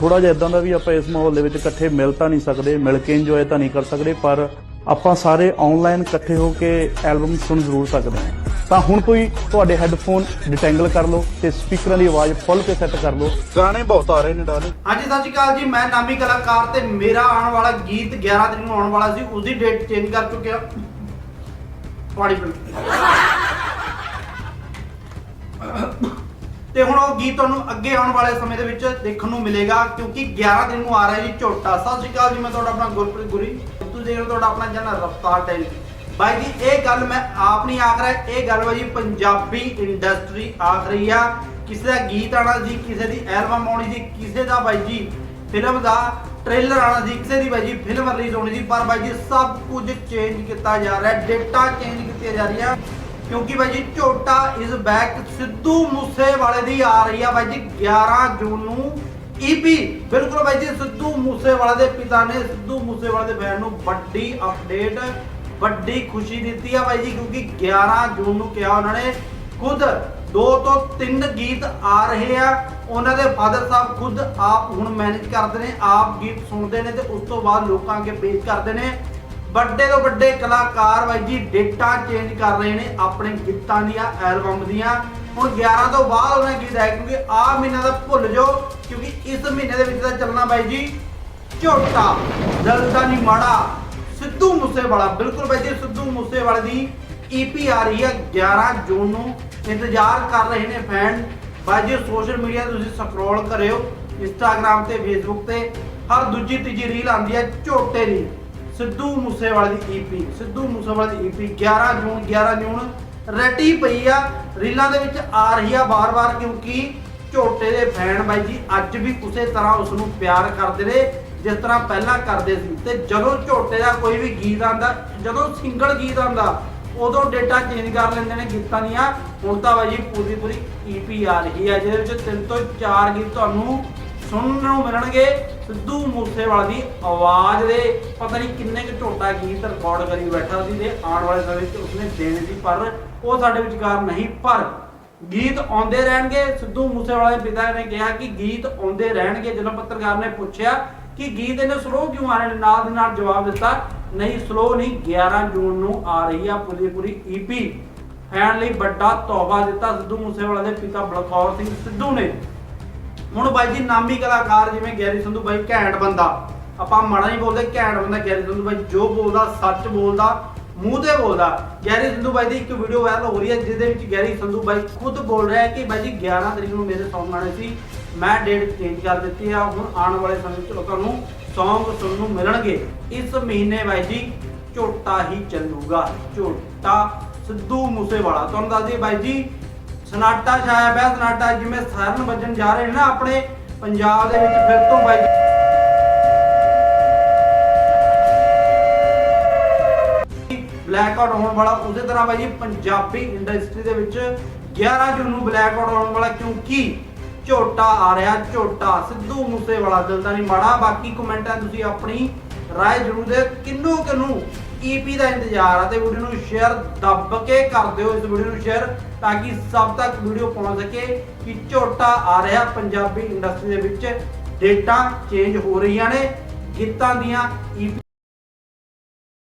ਥੋੜਾ ਜਿਹਾ ਇਦਾਂ ਦਾ ਵੀ ਆਪਾਂ ਇਸ ਮਾਹੌਲ ਦੇ ਵਿੱਚ ਇਕੱਠੇ ਮਿਲ ਤਾਂ ਨਹੀਂ ਸਕਦੇ ਮਿਲ ਕੇ ਇੰਜੋਏ ਤਾਂ ਨਹੀਂ ਕਰ ਸਕਦੇ ਪਰ ਆਪਾਂ ਸਾਰੇ ਆਨਲਾਈਨ ਇਕੱਠੇ ਹੋ ਕੇ ਐਲਬਮ ਸੁਣ ਜ਼ਰੂਰ ਸਕਦੇ ਹਾਂ। ਤਾਂ ਹੁਣ ਕੋਈ ਤੁਹਾਡੇ ਹੈੱਡਫੋਨ ਡਿਟੈਂਗਲ ਕਰ ਲਓ ਤੇ ਸਪੀਕਰਾਂ ਦੀ ਆਵਾਜ਼ ਫੁੱਲ ਤੇ ਸੈੱਟ ਕਰ ਲਓ। ਗਾਣੇ ਬਹੁਤ ਆ ਰਹੇ ਨੇ ਡਾਲੇ ਹਾਂਜੀ ਸਤਿ ਸ਼੍ਰੀ ਅਕਾਲ ਜੀ ਮੈਂ ਨਾਮੀ ਕਲਾਕਾਰ ਤੇ ਮੇਰਾ ਆਉਣ ਵਾਲਾ ਗੀਤ 11 ਤਰੀਕ ਨੂੰ ਆਉਣ ਵਾਲਾ ਸੀ ਉਸ ਦੀ ਡੇਟ ਚੇਂਜ ਕਰ ਚੁੱਕਿਆ। ਪਾਣੀ ਪੀ ਤੇ ਹੁਣ ਉਹ ਗੀਤ ਤੁਹਾਨੂੰ ਅੱਗੇ ਆਉਣ ਵਾਲੇ ਸਮੇਂ ਦੇ ਵਿੱਚ ਦੇਖਣ ਨੂੰ ਮਿਲੇਗਾ, ਕਿਉਂਕਿ 11 ਦਿਨ ਨੂੰ ਆ ਰਿਹਾ ਜੀ ਝੋਟਾ। ਸਤਿ ਸ਼੍ਰੀ ਅਕਾਲ ਜੀ, ਮੈਂ ਤੁਹਾਡਾ ਆਪਣਾ ਗੁਰਪ੍ਰੀਤ ਗੁਰੀ। ਤੁਸੀਂ ਦੇਖ ਰਹੇ ਹੋ ਤੁਹਾਡਾ ਆਪਣਾ ਚੈਨਲ ਰਫਤਾਰ ਟੈਲੀ। ਬਾਈ ਜੀ, ਇਹ ਗੱਲ ਮੈਂ ਆਪ ਨਹੀਂ ਆਖ ਰਿਹਾ, ਇਹ ਗੱਲ ਬਾਈ ਜੀ ਪੰਜਾਬੀ ਇੰਡਸਟਰੀ ਆਖ ਰਹੀ ਆ। ਕਿਸੇ ਦਾ ਗੀਤ ਆਣਾ ਸੀ ਕਿਸੇ ਦੀ ਐਲਬਮ ਆਉਣੀ ਸੀ ਕਿਸੇ ਦਾ ਬਾਈ ਜੀ ਫਿਲਮ ਦਾ ਟ੍ਰੇਲਰ ਆਣਾ ਸੀ ਕਿਸੇ ਦੀ ਬਾਈ ਜੀ ਫਿਲਮ ਰਿਲੀਜ਼ ਹੋਣੀ ਸੀ ਪਰ ਬਾਈ ਜੀ, ਸਭ ਕੁਝ ਚੇਂਜ ਕੀਤਾ ਜਾ ਰਿਹਾ ਡੇਟਾ ਚੇਂਜ ਕੀਤੀਆਂ ਜਾ ਰਹੀਆਂ। ਕਿਉਂਕਿ ਬਾਈ ਜੀ ਝੋਟਾ ਇਜ਼ ਬੈਕ ਸਿੱਧੂ ਮੂਸੇ ਵਾਲੇ ਦੀ ਆ ਰਹੀ ਆ ਬਾਈ ਜੀ 11 ਜੂਨ ਨੂੰ ਈਪੀ ਬਿਲਕੁਲ ਬਾਈ ਜੀ ਸਿੱਧੂ ਮੂਸੇ ਵਾਲੇ ਦੇ ਪਿਤਾ ਨੇ ਸਿੱਧੂ ਮੂਸੇ ਵਾਲੇ ਦੇ ਬੈਂਡ ਨੂੰ ਵੱਡੀ ਅਪਡੇਟ ਵੱਡੀ ਖੁਸ਼ੀ ਦਿੱਤੀ ਆ ਬਾਈ ਜੀ ਕਿਉਂਕਿ 11 ਜੂਨ ਨੂੰ ਕਿਹਾ ਉਹਨਾਂ ਨੇ, ਖੁਦ ਦੋ ਤੋਂ ਤਿੰਨ ਗੀਤ ਆ ਰਹੇ ਆ। ਉਹਨਾਂ ਦੇ ਫਾਦਰ ਸਾਹਿਬ ਖੁਦ ਆਪ ਹੁਣ ਮੈਨੇਜ ਕਰਦੇ ਨੇ, ਆਪ ਗੀਤ ਸੁਣਦੇ ਨੇ ਤੇ ਉਸ ਤੋਂ ਬਾਅਦ ਲੋਕਾਂ ਅੱਗੇ ਪੇਸ਼ ਕਰਦੇ ਨੇ। ਵੱਡੇ ਤੋਂ ਵੱਡੇ ਕਲਾਕਾਰ ਬਾਈ ਜੀ ਡੇਟਾ ਚੇਂਜ ਕਰ ਰਹੇ ਨੇ ਆਪਣੇ ਗੀਤਾਂ ਦੀਆਂ ਐਲਬਮ ਦੀਆਂ। ਹੁਣ 11 ਤੋਂ ਬਾਅਦ ਉਹਨਾਂ ਗੀਤ ਆਏ ਕਿਉਂਕਿ ਆਹ ਮਹੀਨਾ ਦਾ ਭੁੱਲ ਜਾਓ, ਕਿਉਂਕਿ ਇਸ ਮਹੀਨੇ ਦੇ ਵਿੱਚ ਤਾਂ ਚੱਲਣਾ ਬਾਈ ਜੀ, ਝੋਟਾ, ਦਿਲ ਨਹੀਂ ਮਾੜਾ, ਸਿੱਧੂ ਮੂਸੇਵਾਲਾ। ਬਿਲਕੁਲ ਬਾਈ ਜੀ, ਸਿੱਧੂ ਮੂਸੇਵਾਲੇ ਦੀ ਈਪੀ ਆ ਰਹੀ ਹੈ 11 ਜੂਨ ਨੂੰ। ਇੰਤਜ਼ਾਰ ਕਰ ਰਹੇ ਨੇ ਫੈਨ ਬਾਈ ਜੀ ਸੋਸ਼ਲ ਮੀਡੀਆ ਤੇ ਤੁਸੀਂ ਸਕਰੋਲ ਕਰਿਓ ਇੰਸਟਾਗ੍ਰam ਤੇ ਫੇਸਬੁੱਕ ਤੇ। ਹਰ ਦੂਜੀ ਤੀਜੀ ਰੀਲ ਆਉਂਦੀ ਹੈ, ਝੋਟੇ ਦੀ। ਸਿੱਧੂ ਮੂਸੇਵਾਲੇ ਦੀ ਈਪੀ ਸਿੱਧੂ ਮੂਸੇਵਾਲੇ ਦੀ ਈਪੀ 11 ਜੂਨ 11 ਜੂਨ ਰੈਡੀ ਪਈ ਆ, ਰੀਲਾਂ ਦੇ ਵਿੱਚ ਆ ਰਹੀ ਆ ਵਾਰ-ਵਾਰ, ਕਿਉਂਕਿ ਝੋਟੇ ਦੇ ਫੈਨ ਬਾਈ ਜੀ ਅੱਜ ਵੀ ਉਸੇ ਤਰ੍ਹਾਂ ਉਸ ਨੂੰ ਪਿਆਰ ਕਰਦੇ ਨੇ ਜਿਸ ਤਰ੍ਹਾਂ ਪਹਿਲਾਂ ਕਰਦੇ ਸੀ। ਤੇ ਜਦੋਂ ਝੋਟੇ ਦਾ ਕੋਈ ਵੀ ਗੀਤ ਆਂਦਾ ਜਦੋਂ ਸਿੰਗਲ ਗੀਤ ਆਂਦਾ ਉਦੋਂ ਡੇਟਾ ਚੇਂਜ ਕਰ ਲੈਂਦੇ ਨੇ ਗੀਤਾਂ ਦੀਆਂ। ਹੁਣ ਤਾਂ ਬਾਈ ਜੀ ਪੂਰੀ ਪੂਰੀ ਈਪੀ ਆ ਰਹੀ ਆ, ਜਿਹਦੇ ਵਿੱਚ ਤਿੰਨ ਤੋਂ ਚਾਰ ਗੀਤ ਤੁਹਾਨੂੰ ਸੁਣਨ ਨੂੰ ਮਿਲਣਗੇ। ਸਿੱਧੂ ਮੂਸੇਵਾਲੇ ਦੀ ਆਵਾਜ਼ ਦੇ ਪਤਾ ਨਹੀਂ ਕਿੰਨੇ ਕੁ ਝੋਟਾ ਗੀਤ ਰਿਕਾਰਡ ਕਰੀ ਬੈਠਾ ਸੀ ਤੇ ਆਉਣ ਵਾਲੇ ਸਮੇਂ ਵਿੱਚ ਉਸਨੇ ਦੇਣੇ ਸੀ, ਪਰ ਉਹ ਸਾਡੇ ਵਿਚਕਾਰ ਨਹੀਂ, ਪਰ ਗੀਤ ਆਉਂਦੇ ਰਹਿਣਗੇ। ਸਿੱਧੂ ਮੂਸੇਵਾਲੇ ਦੇ ਪਿਤਾ ਨੇ ਕਿਹਾ ਕਿ ਗੀਤ ਆਉਂਦੇ ਰਹਿਣਗੇ। ਜਦੋਂ ਪੱਤਰਕਾਰ ਨੇ ਪੁੱਛਿਆ ਕਿ ਗੀਤ ਇਹਨੇ ਸਲੋ ਕਿਉਂ ਆ ਰਹੇ ਨੇ? ਨਾਲ ਦੇ ਨਾਲ ਜਵਾਬ ਦਿੱਤਾ, ਨਹੀਂ ਸਲੋ ਨਹੀਂ 11 ਜੂਨ ਨੂੰ ਆ ਰਹੀ ਆ ਪੂਰੀ ਪੂਰੀ ਈਪੀ ਫੈਨ ਲਈ ਵੱਡਾ ਤੋਹਫਾ ਦਿੱਤਾ ਸਿੱਧੂ ਮੂਸੇਵਾਲੇ ਦੇ ਪਿਤਾ ਬਲਕੌਰ ਸਿੰਘ ਸਿੱਧੂ ਨੇ। ਹੁਣ ਬਾਈ ਜੀ ਨਾਮੀ ਕਲਾਕਾਰ ਜਿਵੇਂ ਗੈਰੀ ਸੰਧੂ, ਬਾਈ ਘੈਂਟ ਬੰਦਾ। ਆਪਾਂ ਮਾੜਾ ਨਹੀਂ ਬੋਲਦੇ, ਘੈਂਟ ਬੰਦਾ ਗੈਰੀ ਸੰਧੂ ਬਾਈ, ਜੋ ਬੋਲਦਾ, ਸੱਚ ਬੋਲਦਾ, ਮੂੰਹ ਤੇ ਬੋਲਦਾ। ਗੈਰੀ ਸੰਧੂ ਬਾਈ ਦੀ ਇੱਕ ਵੀਡੀਓ ਵਾਇਰਲ ਹੋ ਰਹੀ ਹੈ, ਜਿਹਦੇ ਵਿੱਚ ਗੈਰੀ ਸੰਧੂ ਬਾਈ ਖੁਦ ਬੋਲ ਰਿਹਾ ਹੈ ਕਿ ਬਾਈ ਜੀ 11 ਤਰੀਕ ਨੂੰ ਮੇਰੇ ਸੌਂਗ ਆਣੇ ਸੀ, ਮੈਂ ਡੇਟ ਚੇਂਜ ਕਰ ਦਿੱਤੀ ਆ, ਹੁਣ ਆਉਣ ਵਾਲੇ ਸਮੇਂ ਵਿੱਚ ਲੋਕਾਂ ਨੂੰ ਸੌਂਗ ਸੁਣਨ ਨੂੰ ਮਿਲਣਗੇ। ਇਸ ਮਹੀਨੇ ਬਾਈ ਜੀ ਝੋਟਾ ਹੀ ਚੱਲੂਗਾ, ਝੋਟਾ ਸਿੱਧੂ ਮੂਸੇਵਾਲਾ। ਤੁਹਾਨੂੰ ਦੱਸ ਦਈਏ ਬਾਈ ਜੀ ਸਨਾਟਾ ਛਾਇਆ ਪਿਆ ਸਨਾਟਾ ਜਿਵੇਂ ਸਾਰਨ ਵੱਜਣ ਜਾ ਰਹੇ ਨੇ ਨਾ ਆਪਣੇ ਪੰਜਾਬ ਦੇ ਵਿੱਚ ਫਿਰ ਤੋਂ ਬਾਈ ਬਲੈਕ ਆਊਟ ਹੋਣ ਵਾਲਾ, ਉਸੇ ਤਰ੍ਹਾਂ ਬਾਈ ਪੰਜਾਬੀ ਇੰਡਸਟਰੀ ਦੇ ਵਿੱਚ 11 ਜੂਨ ਨੂੰ ਬਲੈਕ ਆਊਟ ਹੋਣ ਵਾਲਾ ਕਿਉਂਕਿ ਝੋਟਾ ਆ ਰਿਹਾ, ਝੋਟਾ, ਸਿੱਧੂ ਮੂਸੇ ਵਾਲਾ ਦਿਲ ਤਾਂ ਨਹੀਂ ਮਾੜਾ, ਬਾਕੀ ਕਮੈਂਟਾਂ ਤੁਸੀਂ ਆਪਣੀ ਰਾਏ ਜ਼ਰੂਰ ਦੇ ਕਿੰਨੂ ਕਿੰਨੂ ਈਪੀ ਦਾ ਇੰਤਜ਼ਾਰ ਆ ਤੇ ਵੀਡੀਓ ਨੂੰ ਸ਼ੇਅਰ ਦੱਬ ਕੇ ਕਰ ਦਿਓ ਇਸ ਵੀਡੀਓ ਨੂੰ ਸ਼ੇਅਰ ਤਾਂ ਕਿ ਸਭ ਤੱਕ ਵੀਡੀਓ ਪਹੁੰਚ ਸਕੇ ਕਿ ਝੋਟਾ ਆ ਰਿਹਾ ਪੰਜਾਬੀ ਇੰਡਸਟਰੀ ਦੇ ਵਿੱਚ, ਡੇਟਾ ਚੇਂਜ ਹੋ ਰਹੀਆਂ ਨੇ, ਗੀਤਾਂ ਦੀਆਂ EP